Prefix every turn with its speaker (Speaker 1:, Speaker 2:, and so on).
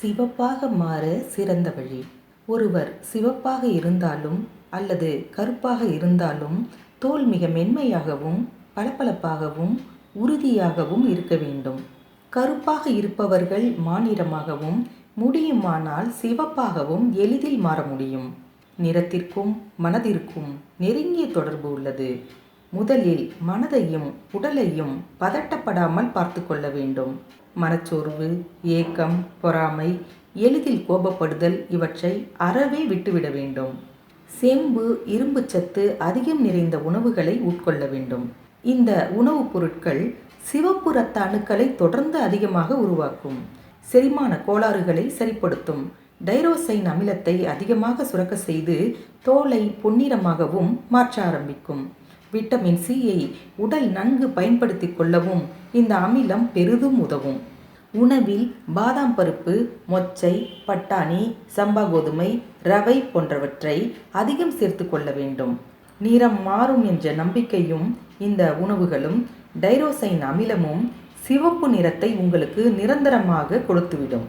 Speaker 1: சிவப்பாக மாற சிறந்த வழி. ஒருவர் சிவப்பாக இருந்தாலும் அல்லது கருப்பாக இருந்தாலும் தோல் மிக மென்மையாகவும் பளபளப்பாகவும் உறுதியாகவும் இருக்க வேண்டும். கருப்பாக இருப்பவர்கள் மாநிறமாகவும் முடியுமானால் சிவப்பாகவும் எளிதில் மாற முடியும். நிறத்திற்கும் மனதிற்கும் நெருங்கிய தொடர்பு உள்ளது. முதலில் மனதையும் உடலையும் பதட்டப்படாமல் பார்த்து கொள்ள வேண்டும். மனச்சோர்வு ஏக்கம் பொறாமை எளிதில் கோபப்படுதல் இவற்றை அறவே விட்டுவிட வேண்டும். செம்பு இரும்புச்சத்து அதிகம் நிறைந்த உணவுகளை உட்கொள்ள வேண்டும். இந்த உணவுப் பொருட்கள் சிவப்பு ரத்த அணுக்களை தொடர்ந்து அதிகமாக உருவாக்கும். செரிமான கோளாறுகளை சரிப்படுத்தும். டைரோசைன் அமிலத்தை அதிகமாக சுரக்க செய்து தோலை பொன்னிறமாகவும் மாற்ற ஆரம்பிக்கும். விட்டமின் சியை உடல் நன்கு பயன்படுத்திக் கொள்ளவும் இந்த அமிலம் பெரிதும் உதவும். உணவில் பாதாம் பருப்பு மொச்சை பட்டாணி சம்பா கோதுமை ரவை போன்றவற்றை அதிகம் சேர்த்து கொள்ள வேண்டும். நிறம் மாறும் என்ற நம்பிக்கையும் இந்த உணவுகளும் டைரோசைன் அமிலமும் சிவப்பு நிறத்தை உங்களுக்கு நிரந்தரமாக கொடுத்துவிடும்.